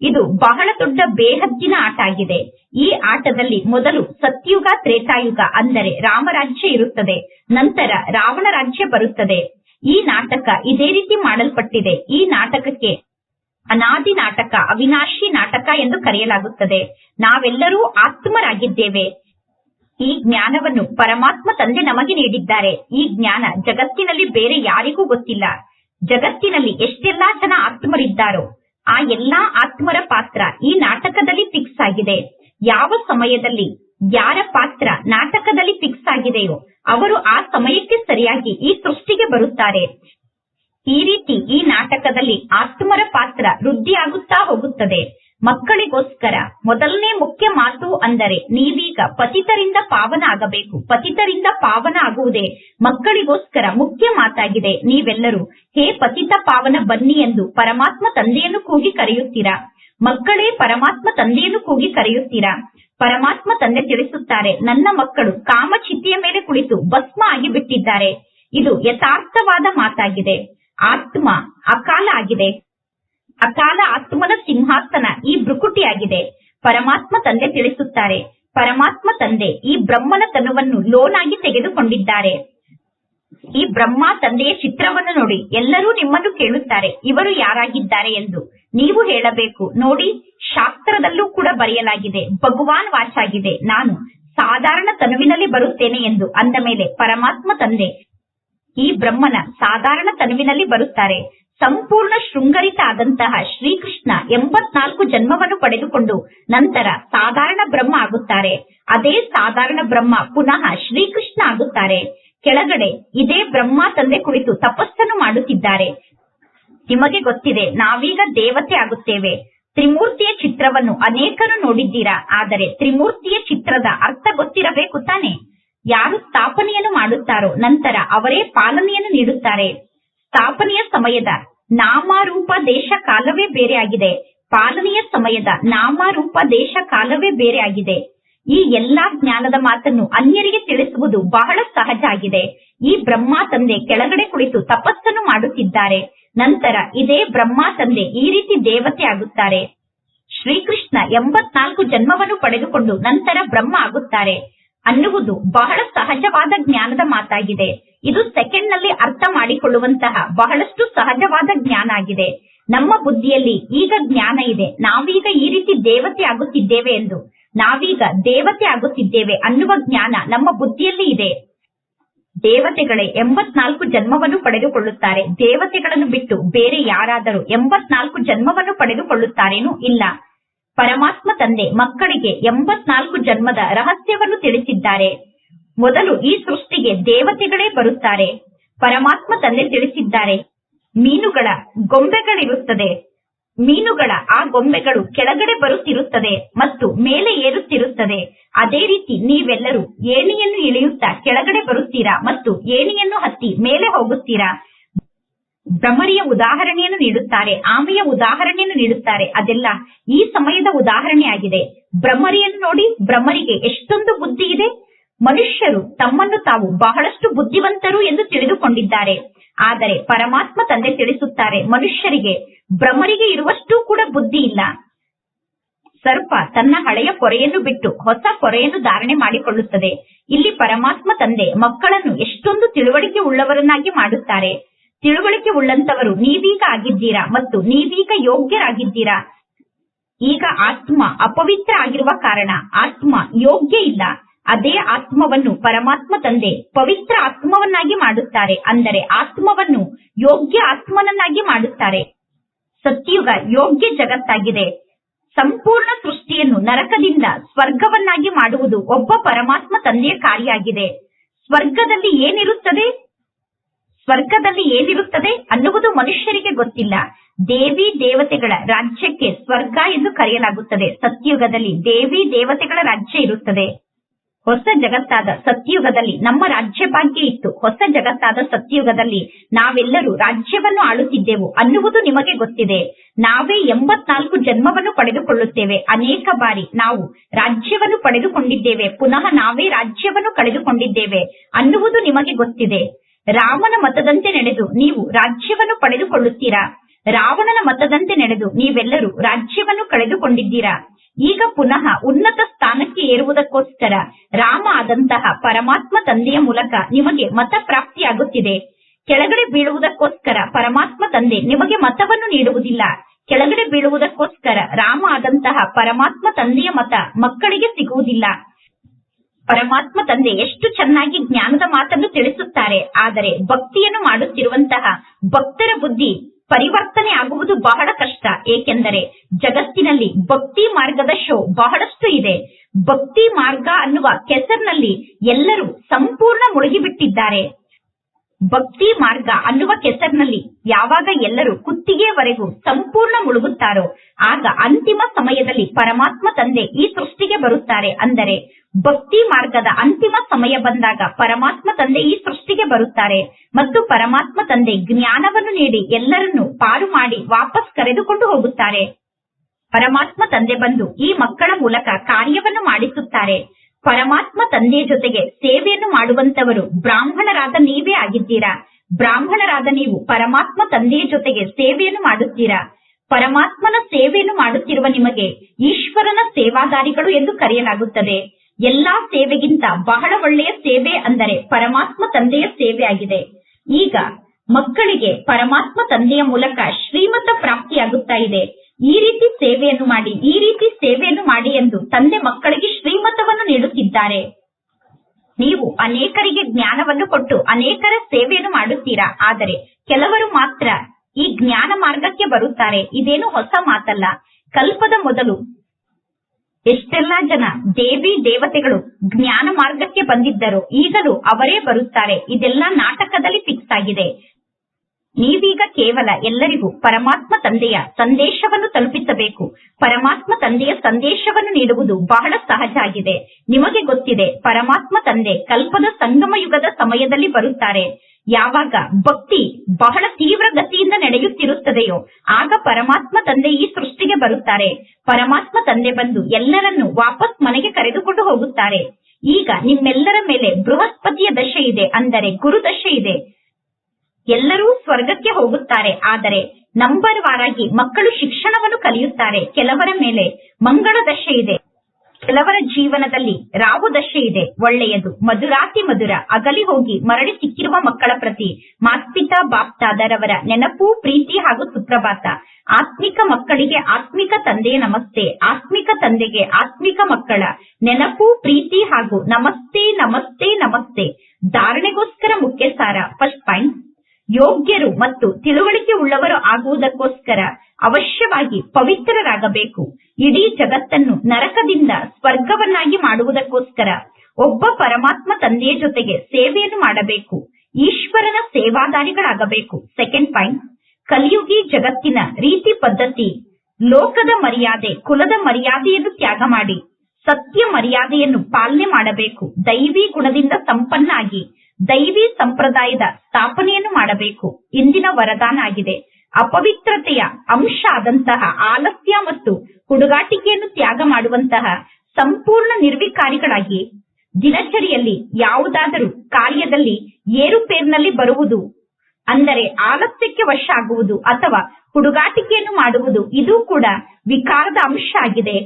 ಇದು ಬಹಳ ದೊಡ್ಡ ಬೇಹದ್ದಿನ ಆಟ ಆಗಿದೆ. ಈ ಆಟದಲ್ಲಿ ಮೊದಲು ಸತ್ಯುಗ, ತ್ರೇತಾಯುಗ ಅಂದರೆ ರಾಮರಾಜ್ಯ ಇರುತ್ತದೆ. ನಂತರ ರಾವಣ ರಾಜ್ಯ ಬರುತ್ತದೆ. ಈ ನಾಟಕ ಇದೇ ರೀತಿ ಮಾಡಲ್ಪಟ್ಟಿದೆ. ಈ ನಾಟಕಕ್ಕೆ ಅನಾದಿ ನಾಟಕ, ಅವಿನಾಶಿ ನಾಟಕ ಎಂದು ಕರೆಯಲಾಗುತ್ತದೆ. ನಾವೆಲ್ಲರೂ ಆತ್ಮರಾಗಿದ್ದೇವೆ. ಈ ಜ್ಞಾನವನ್ನು ಪರಮಾತ್ಮ ತಂದೆ ನಮಗೆ ನೀಡಿದ್ದಾರೆ. ಈ ಜ್ಞಾನ ಜಗತ್ತಿನಲ್ಲಿ ಬೇರೆ ಯಾರಿಗೂ ಗೊತ್ತಿಲ್ಲ. ಜಗತ್ತಿನಲ್ಲಿ ಎಷ್ಟೆಲ್ಲಾ ಜನ ಆತ್ಮರಿದ್ದಾರೋ, ಆ ಎಲ್ಲಾ ಆತ್ಮರ ಪಾತ್ರ ಈ ನಾಟಕದಲ್ಲಿ ಫಿಕ್ಸ್ ಆಗಿದೆ. ಯಾವ ಸಮಯದಲ್ಲಿ, ಯಾರ ಪಾತ್ರ ನಾಟಕದಲ್ಲಿ ಫಿಕ್ಸ್ ಅವರು ಆ ಸಮಯಕ್ಕೆ ಸರಿಯಾಗಿ ಈ ಸೃಷ್ಟಿಗೆ ಬರುತ್ತಾರೆ. ಈ ರೀತಿ ಈ ನಾಟಕದಲ್ಲಿ ಆತ್ಮರ ಪಾತ್ರ ವೃದ್ಧಿಯಾಗುತ್ತಾ ಹೋಗುತ್ತದೆ. ಮಕ್ಕಳಿಗೋಸ್ಕರ ಮೊದಲನೇ ಮುಖ್ಯ ಮಾತು ಅಂದರೆ ನೀವೀಗ ಪತಿತರಿಂದ ಪಾವನ ಆಗಬೇಕು. ಪತಿತರಿಂದ ಪಾವನ ಆಗುವುದೇ ಮಕ್ಕಳಿಗೋಸ್ಕರ ಮುಖ್ಯ ಮಾತಾಗಿದೆ. ನೀವೆಲ್ಲರೂ ಹೇ ಪತಿತ ಪಾವನ ಬನ್ನಿ ಎಂದು ಪರಮಾತ್ಮ ತಂದೆಯನ್ನು ಕೂಗಿ ಕರೆಯುತ್ತೀರಾ? ಮಕ್ಕಳೇ ಪರಮಾತ್ಮ ತಂದೆಯನ್ನು ಕೂಗಿ ಕರೆಯುತ್ತೀರಾ? ಪರಮಾತ್ಮ ತಂದೆ ತಿಳಿಸುತ್ತಾರೆ, ನನ್ನ ಮಕ್ಕಳು ಕಾಮಚಿತ್ತಿಯ ಮೇಲೆ ಕುಳಿತು ಭಸ್ಮ ಆಗಿ ಬಿಟ್ಟಿದ್ದಾರೆ. ಇದು ಯಥಾರ್ಥವಾದ ಮಾತಾಗಿದೆ. ಆತ್ಮ ಅಕಾಲ ಆಗಿದೆ. ಅಕಾಲ ಆತ್ಮನ ಸಿಂಹಾಸನ ಈ ಭ್ರುಕುಟಿಯಾಗಿದೆ. ಪರಮಾತ್ಮ ತಂದೆ ತಿಳಿಸುತ್ತಾರೆ, ಪರಮಾತ್ಮ ತಂದೆ ಈ ಬ್ರಹ್ಮನ ತನುವನ್ನು ಲೋನ್ ಆಗಿ ತೆಗೆದುಕೊಂಡಿದ್ದಾರೆ. ಈ ಬ್ರಹ್ಮ ತಂದೆಯ ಚಿತ್ರವನ್ನು ನೋಡಿ. ಎಲ್ಲರೂ ನಿಮ್ಮನ್ನು ಕೇಳುತ್ತಾರೆ. ಇವರು ಯಾರಾಗಿದ್ದಾರೆ ಎಂದು. ನೀವು ಹೇಳಬೇಕು, ನೋಡಿ, ಶಾಸ್ತ್ರದಲ್ಲೂ ಕೂಡ ಬರೆಯಲಾಗಿದೆ. ಭಗವಾನ್ ವಾಚಾಗಿದೆ. ನಾನು ಸಾಧಾರಣ ತನುವಿನಲ್ಲಿ ಬರುತ್ತೇನೆ ಎಂದು ಅಂದ ಮೇಲೆ ಪರಮಾತ್ಮ ತಂದೆ ಈ ಬ್ರಹ್ಮನ ಸಾಧಾರಣ ತನುವಿನಲ್ಲಿ ಬರುತ್ತಾರೆ. ಸಂಪೂರ್ಣ ಶೃಂಗರಿತ ಆದಂತಹ ಶ್ರೀಕೃಷ್ಣ ಎಂಬತ್ನಾಲ್ಕು ಜನ್ಮವನ್ನು ಪಡೆದುಕೊಂಡು ನಂತರ ಸಾಧಾರಣ ಬ್ರಹ್ಮ ಆಗುತ್ತಾರೆ. ಅದೇ ಸಾಧಾರಣ ಬ್ರಹ್ಮ ಪುನಃ ಶ್ರೀಕೃಷ್ಣ ಆಗುತ್ತಾರೆ. ಕೆಳಗಡೆ ಇದೇ ಬ್ರಹ್ಮ ತಂದೆ ಕುಳಿತು ತಪಸ್ಸನ್ನು ಮಾಡುತ್ತಿದ್ದಾರೆ. ನಿಮಗೆ ಗೊತ್ತಿದೆ, ನಾವೀಗ ದೇವತೆ ಆಗುತ್ತೇವೆ. ತ್ರಿಮೂರ್ತಿಯ ಚಿತ್ರವನ್ನು ಅನೇಕರು ನೋಡಿದ್ದೀರಾ? ಆದರೆ ತ್ರಿಮೂರ್ತಿಯ ಚಿತ್ರದ ಅರ್ಥ ಗೊತ್ತಿರಬೇಕು ತಾನೆ? ಯಾರು ಸ್ಥಾಪನೆಯನ್ನು ಮಾಡುತ್ತಾರೋ, ನಂತರ ಅವರೇ ಪಾಲನೆಯನ್ನು ನೀಡುತ್ತಾರೆ. ಸ್ಥಾಪನೆಯ ಸಮಯದ ನಾಮರೂಪ ದೇಶ ಕಾಲವೇ ಬೇರೆ ಆಗಿದೆ. ಪಾಲನೆಯ ಸಮಯದ ನಾಮರೂಪ ದೇಶ ಕಾಲವೇ ಬೇರೆ ಈ ಎಲ್ಲಾ ಜ್ಞಾನದ ಮಾತನ್ನು ಅನ್ಯರಿಗೆ ತಿಳಿಸುವುದು ಬಹಳ ಸಹಜ ಆಗಿದೆ. ಈ ಬ್ರಹ್ಮ ತಂದೆ ಕೆಳಗಡೆ ಕುಳಿತು ತಪಸ್ಸನ್ನು ಮಾಡುತ್ತಿದ್ದಾರೆ. ನಂತರ ಇದೇ ಬ್ರಹ್ಮ ತಂದೆ ಈ ರೀತಿ ದೇವತೆ ಆಗುತ್ತಾರೆ. ಶ್ರೀಕೃಷ್ಣ ಎಂಬತ್ನಾಲ್ಕು ಜನ್ಮವನ್ನು ಪಡೆದುಕೊಂಡು ನಂತರ ಬ್ರಹ್ಮ ಆಗುತ್ತಾರೆ. ಅನ್ನುವುದು ಬಹಳ ಸಹಜವಾದ ಜ್ಞಾನದ ಮಾತಾಗಿದೆ. ಇದು ಸೆಕೆಂಡ್ನಲ್ಲಿ ಅರ್ಥ ಮಾಡಿಕೊಳ್ಳುವಂತಹ ಬಹಳಷ್ಟು ಸಹಜವಾದ ಜ್ಞಾನ ಆಗಿದೆ. ನಮ್ಮ ಬುದ್ಧಿಯಲ್ಲಿ ಈಗ ಜ್ಞಾನ ಇದೆ. ನಾವೀಗ ಈ ರೀತಿ ದೇವತೆ ಆಗುತ್ತಿದ್ದೇವೆ ಎಂದು. ನಾವೀಗ ದೇವತೆ ಆಗುತ್ತಿದ್ದೇವೆ ಅನ್ನುವ ಜ್ಞಾನ ನಮ್ಮ ಬುದ್ಧಿಯಲ್ಲಿ ಇದೆ. ದೇವತೆಗಳೇ ಎಂಬತ್ನಾಲ್ಕು ಜನ್ಮವನ್ನು ಪಡೆದುಕೊಳ್ಳುತ್ತಾರೆ. ದೇವತೆಗಳನ್ನು ಬಿಟ್ಟು ಬೇರೆ ಯಾರಾದರೂ ಎಂಬತ್ನಾಲ್ಕು ಜನ್ಮವನ್ನು ಪಡೆದುಕೊಳ್ಳುತ್ತಾರೇನೂ ಇಲ್ಲ. ಪರಮಾತ್ಮ ತಂದೆ ಮಕ್ಕಳಿಗೆ ಎಂಬತ್ನಾಲ್ಕು ಜನ್ಮದ ರಹಸ್ಯವನ್ನು ತಿಳಿಸಿದ್ದಾರೆ. ಮೊದಲು ಈ ಸೃಷ್ಟಿಗೆ ದೇವತೆಗಳೇ ಬರುತ್ತಾರೆ. ಪರಮಾತ್ಮ ತಂದೆ ತಿಳಿಸಿದ್ದಾರೆ. ಮೀನುಗಳ ಗೊಂಬೆಗಳಿರುತ್ತದೆ. ಮೀನುಗಳ ಆ ಗೊಂಬೆಗಳು ಕೆಳಗಡೆ ಬರುತ್ತಿರುತ್ತದೆ ಮತ್ತು ಮೇಲೆ ಏರುತ್ತಿರುತ್ತದೆ. ಅದೇ ರೀತಿ ನೀವೆಲ್ಲರೂ ಏಣಿಯನ್ನು ಇಳಿಯುತ್ತಾ ಕೆಳಗಡೆ ಬರುತ್ತೀರಾ ಮತ್ತು ಏಣಿಯನ್ನು ಹತ್ತಿ ಮೇಲೆ ಹೋಗುತ್ತೀರಾ? ಭ್ರಮರಿಯ ಉದಾಹರಣೆಯನ್ನು ನೀಡುತ್ತಾರೆ, ಆಮೆಯ ಉದಾಹರಣೆಯನ್ನು ನೀಡುತ್ತಾರೆ. ಅದೆಲ್ಲ ಈ ಸಮಯದ ಉದಾಹರಣೆಯಾಗಿದೆ. ಭ್ರಮರಿಯನ್ನು ನೋಡಿ ಭ್ರಮರಿಗೆ ಎಷ್ಟೊಂದು ಬುದ್ಧಿ ಇದೆ. ಮನುಷ್ಯರು ತಮ್ಮನ್ನು ತಾವು ಬಹಳಷ್ಟು ಬುದ್ಧಿವಂತರು ಎಂದು ತಿಳಿದುಕೊಂಡಿದ್ದಾರೆ. ಆದರೆ ಪರಮಾತ್ಮ ತಂದೆ ತಿಳಿಸುತ್ತಾರೆ, ಮನುಷ್ಯರಿಗೆ, ಭ್ರಮರಿಗೆ ಇರುವಷ್ಟು ಕೂಡ ಬುದ್ಧಿ ಇಲ್ಲ. ಸರ್ಪ ತನ್ನ ಹಳೆಯ ಪೊರೆಯನ್ನು ಬಿಟ್ಟು ಹೊಸ ಪೊರೆಯನ್ನು ಧಾರಣೆ ಮಾಡಿಕೊಳ್ಳುತ್ತದೆ. ಇಲ್ಲಿ ಪರಮಾತ್ಮ ತಂದೆ ಮಕ್ಕಳನ್ನು ಎಷ್ಟೊಂದು ತಿಳುವಳಿಕೆ ಉಳ್ಳವರನ್ನಾಗಿ ಮಾಡುತ್ತಾರೆ. ತಿಳುವಳಿಕೆ ಉಳ್ಳಂತವರು ನೀವೀಗ ಆಗಿದ್ದೀರಾ ಮತ್ತು ನೀವೀಗ ಯೋಗ್ಯರಾಗಿದ್ದೀರಾ? ಈಗ ಆತ್ಮ ಅಪವಿತ್ರ ಆಗಿರುವ ಕಾರಣ ಆತ್ಮ ಯೋಗ್ಯ ಇಲ್ಲ. ಅದೇ ಆತ್ಮವನ್ನು ಪರಮಾತ್ಮ ತಂದೆ ಪವಿತ್ರ ಆತ್ಮವನ್ನಾಗಿ ಮಾಡುತ್ತಾರೆ. ಅಂದರೆ ಆತ್ಮವನ್ನು ಯೋಗ್ಯ ಆತ್ಮನನ್ನಾಗಿ ಮಾಡುತ್ತಾರೆ. ಸತ್ಯುಗ ಯೋಗ್ಯ ಜಗತ್ತಾಗಿದೆ. ಸಂಪೂರ್ಣ ಸೃಷ್ಟಿಯನ್ನು ನರಕದಿಂದ ಸ್ವರ್ಗವನ್ನಾಗಿ ಮಾಡುವುದು ಒಬ್ಬ ಪರಮಾತ್ಮ ತಂದೆಯ ಕಾರ್ಯ ಆಗಿದೆ ಸ್ವರ್ಗದಲ್ಲಿ ಏನಿರುತ್ತದೆ? ಸ್ವರ್ಗದಲ್ಲಿ ಏನಿರುತ್ತದೆ ಅನ್ನುವುದು ಮನುಷ್ಯರಿಗೆ ಗೊತ್ತಿಲ್ಲ. ದೇವಿ ದೇವತೆಗಳ ರಾಜ್ಯಕ್ಕೆ ಸ್ವರ್ಗ ಎಂದು ಕರೆಯಲಾಗುತ್ತದೆ. ಸತ್ಯುಗದಲ್ಲಿ ದೇವಿ ದೇವತೆಗಳ ರಾಜ್ಯ ಇರುತ್ತದೆ. ಹೊಸ ಜಗತ್ತಾದ ಸತ್ಯುಗದಲ್ಲಿ ನಮ್ಮ ರಾಜ್ಯ ಭಾಗ್ಯ ಇತ್ತು. ಹೊಸ ಜಗತ್ತಾದ ಸತ್ಯುಗದಲ್ಲಿ ನಾವೆಲ್ಲರೂ ರಾಜ್ಯವನ್ನು ಆಳುತ್ತಿದ್ದೆವು ಅನ್ನುವುದು ನಿಮಗೆ ಗೊತ್ತಿದೆ. ನಾವೇ ಎಂಬತ್ನಾಲ್ಕು ಜನ್ಮವನ್ನು ಪಡೆದುಕೊಳ್ಳುತ್ತೇವೆ. ಅನೇಕ ಬಾರಿ ನಾವು ರಾಜ್ಯವನ್ನು ಪಡೆದುಕೊಂಡಿದ್ದೇವೆ. ಪುನಃ ನಾವೇ ರಾಜ್ಯವನ್ನು ಕಳೆದುಕೊಂಡಿದ್ದೇವೆ ಅನ್ನುವುದು ನಿಮಗೆ ಗೊತ್ತಿದೆ. ರಾಮನ ಮತದಂತೆ ನಡೆದು ನೀವು ರಾಜ್ಯವನ್ನು ಪಡೆದುಕೊಳ್ಳುತ್ತೀರಾ? ರಾವಣನ ಮತದಂತೆ ನಡೆದು ನೀವೆಲ್ಲರೂ ರಾಜ್ಯವನ್ನು ಕಳೆದುಕೊಂಡಿದ್ದೀರಾ? ಈಗ ಪುನಃ ಉನ್ನತ ಸ್ಥಾನಕ್ಕೆ ಏರುವುದಕ್ಕೋಸ್ಕರ ರಾಮ ಆದಂತಹ ಪರಮಾತ್ಮ ತಂದೆಯ ಮೂಲಕ ನಿಮಗೆ ಮತ ಪ್ರಾಪ್ತಿಯಾಗುತ್ತಿದೆ. ಕೆಳಗಡೆ ಬೀಳುವುದಕ್ಕೋಸ್ಕರ ಪರಮಾತ್ಮ ತಂದೆ ನಿಮಗೆ ಮತವನ್ನು ನೀಡುವುದಿಲ್ಲ. ಕೆಳಗಡೆ ಬೀಳುವುದಕ್ಕೋಸ್ಕರ ರಾಮ ಆದಂತಹ ಪರಮಾತ್ಮ ತಂದೆಯ ಮತ ಮಕ್ಕಳಿಗೆ ಸಿಗುವುದಿಲ್ಲ. ಪರಮಾತ್ಮ ತಂದೆ ಎಷ್ಟು ಚೆನ್ನಾಗಿ ಜ್ಞಾನದ ಮಾತನ್ನು ತಿಳಿಸುತ್ತಾರೆ. ಆದರೆ ಭಕ್ತಿಯನ್ನು ಮಾಡುತ್ತಿರುವಂತಹ ಭಕ್ತರ ಬುದ್ಧಿ ಪರಿವರ್ತನೆ ಆಗುವುದು ಬಹಳ ಕಷ್ಟ. ಏಕೆಂದರೆ ಜಗತ್ತಿನಲ್ಲಿ ಭಕ್ತಿ ಮಾರ್ಗದ ಶೋ ಬಹಳಷ್ಟು ಇದೆ. ಭಕ್ತಿ ಮಾರ್ಗ ಅನ್ನುವ ಕೆಸರಿನಲ್ಲಿ ಎಲ್ಲರೂ ಸಂಪೂರ್ಣ ಮುಳುಗಿಬಿಟ್ಟಿದ್ದಾರೆ. ಭಕ್ತಿ ಮಾರ್ಗ ಅನ್ನುವ ಕೆಸರಿನಲ್ಲಿ ಯಾವಾಗ ಎಲ್ಲರೂ ಕುತ್ತಿಗೆವರೆಗೂ ಸಂಪೂರ್ಣ ಮುಳುಗುತ್ತಾರೋ, ಆಗ ಅಂತಿಮ ಸಮಯದಲ್ಲಿ ಪರಮಾತ್ಮ ತಂದೆ ಈ ಸೃಷ್ಟಿಗೆ ಬರುತ್ತಾರೆ. ಅಂದರೆ ಭಕ್ತಿ ಮಾರ್ಗದ ಅಂತಿಮ ಸಮಯ ಬಂದಾಗ ಪರಮಾತ್ಮ ತಂದೆ ಈ ಸೃಷ್ಟಿಗೆ ಬರುತ್ತಾರೆ. ಮತ್ತು ಪರಮಾತ್ಮ ತಂದೆ ಜ್ಞಾನವನ್ನು ನೀಡಿ ಎಲ್ಲರನ್ನು ಪಾರು ಮಾಡಿ ವಾಪಸ್ ಕರೆದುಕೊಂಡು ಹೋಗುತ್ತಾರೆ. ಪರಮಾತ್ಮ ತಂದೆ ಬಂದು ಈ ಮಕ್ಕಳ ಮೂಲಕ ಕಾರ್ಯವನ್ನು ಮಾಡಿಸುತ್ತಾರೆ. ಪರಮಾತ್ಮ ತಂದೆಯ ಜೊತೆಗೆ ಸೇವೆಯನ್ನು ಮಾಡುವಂತವರು ಬ್ರಾಹ್ಮಣರಾದ ನೀವೇ ಆಗಿದ್ದೀರಾ? ಬ್ರಾಹ್ಮಣರಾದ ನೀವು ಪರಮಾತ್ಮ ತಂದೆಯ ಜೊತೆಗೆ ಸೇವೆಯನ್ನು ಮಾಡುತ್ತೀರಾ? ಪರಮಾತ್ಮನ ಸೇವೆಯನ್ನು ಮಾಡುತ್ತಿರುವ ನಿಮಗೆ ಈಶ್ವರನ ಸೇವಾದಾರಿಗಳು ಎಂದು ಕರೆಯಲಾಗುತ್ತದೆ. ಎಲ್ಲಾ ಸೇವೆಗಿಂತ ಬಹಳ ಒಳ್ಳೆಯ ಸೇವೆ ಅಂದರೆ ಪರಮಾತ್ಮ ತಂದೆಯ ಸೇವೆ ಆಗಿದೆ ಈಗ ಮಕ್ಕಳಿಗೆ ಪರಮಾತ್ಮ ತಂದೆಯ ಮೂಲಕ ಶ್ರೀಮತ ಪ್ರಾಪ್ತಿಯಾಗುತ್ತಾ ಇದೆ. ಈ ರೀತಿ ಸೇವೆಯನ್ನು ಮಾಡಿ, ಈ ರೀತಿ ಸೇವೆಯನ್ನು ಮಾಡಿ ಎಂದು ತಂದೆ ಮಕ್ಕಳಿಗೆ ಶ್ರೀಮತವನ್ನು ನೀಡುತ್ತಿದ್ದಾರೆ. ನೀವು ಅನೇಕರಿಗೆ ಜ್ಞಾನವನ್ನು ಕೊಟ್ಟು ಅನೇಕರ ಸೇವೆಯನ್ನು ಮಾಡುತ್ತೀರಾ? ಆದರೆ ಕೆಲವರು ಮಾತ್ರ ಈ ಜ್ಞಾನ ಮಾರ್ಗಕ್ಕೆ ಬರುತ್ತಾರೆ. ಇದೇನು ಹೊಸ ಮಾತಲ್ಲ. ಕಲ್ಪದ ಮೊದಲು ಎಷ್ಟೆಲ್ಲಾ ಜನ ದೇವಿ ದೇವತೆಗಳು ಜ್ಞಾನ ಮಾರ್ಗಕ್ಕೆ ಬಂದಿದ್ದರು, ಈಗಲೂ ಅವರೇ ಬರುತ್ತಾರೆ. ಇದೆಲ್ಲ ನಾಟಕದಲ್ಲಿ ಫಿಕ್ಸ್ ಆಗಿದೆ. ನೀವೀಗ ಕೇವಲ ಎಲ್ಲರಿಗೂ ಪರಮಾತ್ಮ ತಂದೆಯ ಸಂದೇಶವನ್ನು ತಲುಪಿಸಬೇಕು. ಪರಮಾತ್ಮ ತಂದೆಯ ಸಂದೇಶವನ್ನು ನೀಡುವುದು ಬಹಳ ಸಹಜ ಆಗಿದೆ. ನಿಮಗೆ ಗೊತ್ತಿದೆ, ಪರಮಾತ್ಮ ತಂದೆ ಕಲ್ಪದ ಸಂಗಮ ಯುಗದ ಸಮಯದಲ್ಲಿ ಬರುತ್ತಾರೆ. ಯಾವಾಗ ಭಕ್ತಿ ಬಹಳ ತೀವ್ರ ಗತಿಯಿಂದ ನಡೆಯುತ್ತಿರುತ್ತದೆಯೋ, ಆಗ ಪರಮಾತ್ಮ ತಂದೆ ಈ ಸೃಷ್ಟಿಗೆ ಬರುತ್ತಾರೆ. ಪರಮಾತ್ಮ ತಂದೆ ಬಂದು ಎಲ್ಲರನ್ನು ವಾಪಸ್ ಮನೆಗೆ ಕರೆದುಕೊಂಡು ಹೋಗುತ್ತಾರೆ. ಈಗ ನಿಮ್ಮೆಲ್ಲರ ಮೇಲೆ ಬೃಹಸ್ಪತಿಯ ದಶೆ ಇದೆ, ಅಂದರೆ ಗುರು ದಶೆ ಇದೆ. ಎಲ್ಲರೂ ಸ್ವರ್ಗಕ್ಕೆ ಹೋಗುತ್ತಾರೆ. ಆದರೆ ನಂಬರ್ ವಾರಾಗಿ ಮಕ್ಕಳು ಶಿಕ್ಷಣವನ್ನು ಕಲಿಯುತ್ತಾರೆ. ಕೆಲವರ ಮೇಲೆ ಮಂಗಳ ದಶೆ ಇದೆ. ಕೆಲವರ ಜೀವನದಲ್ಲಿ ರಾಹು ದಶೆ ಇದೆ. ಒಳ್ಳೆಯದು. ಮಧುರಾತಿ ಮಧುರ. ಅಗಲಿ ಹೋಗಿ ಮರಳಿ ಸಿಕ್ಕಿರುವ ಮಕ್ಕಳ ಪ್ರತಿ ಮಾತ್ಪಿತಾ ಬಾಪ್ತಾದರವರ ನೆನಪು, ಪ್ರೀತಿ ಹಾಗೂ ಸುಪ್ರಭಾತ. ಆತ್ಮಿಕ ಮಕ್ಕಳಿಗೆ ಆತ್ಮಿಕ ತಂದೆಯ ನಮಸ್ತೆ. ಆತ್ಮಿಕ ತಂದೆಗೆ ಆತ್ಮಿಕ ಮಕ್ಕಳ ನೆನಪು, ಪ್ರೀತಿ ಹಾಗೂ ನಮಸ್ತೆ ನಮಸ್ತೆ ನಮಸ್ತೆ. ಧಾರಣೆಗೋಸ್ಕರ ಮುಖ್ಯ ಸಾರ ಫಸ್ಟ್ ಪಾಯಿಂಟ್. ಯೋಗ್ಯರು ಮತ್ತು ತಿಳುವಳಿಕೆ ಉಳ್ಳವರು ಆಗುವುದಕ್ಕೋಸ್ಕರ ಅವಶ್ಯವಾಗಿ ಪವಿತ್ರರಾಗಬೇಕು. ಇಡೀ ಜಗತ್ತನ್ನು ನರಕದಿಂದ ಸ್ವರ್ಗವನ್ನಾಗಿ ಮಾಡುವುದಕ್ಕೋಸ್ಕರ ಒಬ್ಬ ಪರಮಾತ್ಮ ತಂದೆಯ ಜೊತೆಗೆ ಸೇವೆಯನ್ನು ಮಾಡಬೇಕು. ಈಶ್ವರನ ಸೇವಾದಾರಿಗಳಾಗಬೇಕು. ಸೆಕೆಂಡ್ ಪಾಯಿಂಟ್ ಕಲಿಯುಗಿ ಜಗತ್ತಿನ ರೀತಿ ಪದ್ಧತಿ, ಲೋಕದ ಮರ್ಯಾದೆ, ಕುಲದ ಮರ್ಯಾದೆಯನ್ನು ತ್ಯಾಗ ಮಾಡಿ, ಸತ್ಯ ಮರ್ಯಾದೆಯನ್ನು ಪಾಲನೆ ಮಾಡಬೇಕು. ದೈವಿ ಗುಣದಿಂದ ಸಂಪನ್ನಾಗಿ ದೈವಿ ಸಂಪ್ರದಾಯದ ಸ್ಥಾಪನೆಯನ್ನು ಮಾಡಬೇಕು. ಇಂದಿನ ವರದಾನ ಆಗಿದೆ. ಅಪವಿತ್ರತೆಯ ಅಂಶ ಆದಂತಹ ಆಲಸ್ಯ ಮತ್ತು ಹುಡುಗಾಟಿಕೆಯನ್ನು ತ್ಯಾಗ ಮಾಡುವಂತಹ ಸಂಪೂರ್ಣ ನಿರ್ವಿಕಾರಿಗಳಾಗಿ ದಿನಚರಿಯಲ್ಲಿ ಯಾವುದಾದರೂ ಕಾರ್ಯದಲ್ಲಿ ಏರುಪೇರಿನಲ್ಲಿ ಬರುವುದು, ಅಂದರೆ ಆಲಸ್ಯಕ್ಕೆ ವಶ ಆಗುವುದು ಅಥವಾ ಹುಡುಗಾಟಿಕೆಯನ್ನು ಮಾಡುವುದು, ಇದು ಕೂಡ ವಿಕಾರದ ಅಂಶ ಆಗಿದೆ.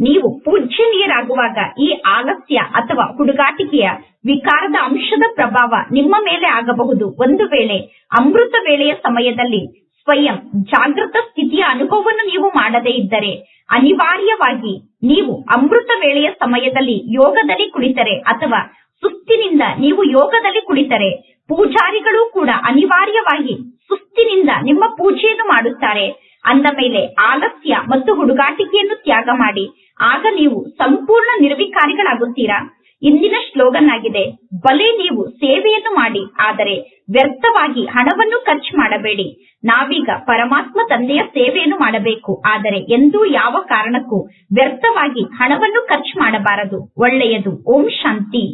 ನೀವು ಪೂಜ್ಯನೀಯರಾಗುವಾಗ ಈ ಆಲಸ್ಯ ಅಥವಾ ಹುಡುಗಾಟಿಕೆಯ ವಿಕಾರದ ಅಂಶದ ಪ್ರಭಾವ ನಿಮ್ಮ ಮೇಲೆ ಆಗಬಹುದು. ಒಂದು ವೇಳೆ ಅಮೃತ ವೇಳೆಯ ಸಮಯದಲ್ಲಿ ಸ್ವಯಂ ಜಾಗೃತ ಸ್ಥಿತಿಯ ಅನುಭವವನ್ನು ನೀವು ಮಾಡದೇ ಇದ್ದರೆ, ಅನಿವಾರ್ಯವಾಗಿ ನೀವು ಅಮೃತ ವೇಳೆಯ ಸಮಯದಲ್ಲಿ ಯೋಗದಲ್ಲಿ ಕುಳಿತರೆ ಅಥವಾ ಸುಸ್ತಿನಿಂದ ನೀವು ಯೋಗದಲ್ಲಿ ಕುಳಿತರೆ, ಪೂಜಾರಿಗಳು ಕೂಡ ಅನಿವಾರ್ಯವಾಗಿ ಸುಸ್ತಿನಿಂದ ನಿಮ್ಮ ಪೂಜೆಯನ್ನು ಮಾಡುತ್ತಾರೆ. ಅಂದ ಮೇಲೆ ಆಲಸ್ಯ ಮತ್ತು ಹುಡುಗಾಟಿಕೆಯನ್ನು ತ್ಯಾಗ ಮಾಡಿ. ಆಗ ನೀವು ಸಂಪೂರ್ಣ ನಿರ್ವಿಕಾರಿಗಳಾಗುತ್ತೀರಾ? ಇಂದಿನ ಸ್ಲೋಗನ್ ಆಗಿದೆ ಬಲೆ ನೀವು ಸೇವೆಯನ್ನು ಮಾಡಿ, ಆದರೆ ವ್ಯರ್ಥವಾಗಿ ಹಣವನ್ನು ಖರ್ಚು ಮಾಡಬೇಡಿ. ನಾವೀಗ ಪರಮಾತ್ಮ ತಂದೆಯ ಸೇವೆಯನ್ನು ಮಾಡಬೇಕು, ಆದರೆ ಎಂದೂ ಯಾವ ಕಾರಣಕ್ಕೂ ವ್ಯರ್ಥವಾಗಿ ಹಣವನ್ನು ಖರ್ಚು ಮಾಡಬಾರದು. ಒಳ್ಳೆಯದು. ಓಂ ಶಾಂತಿ.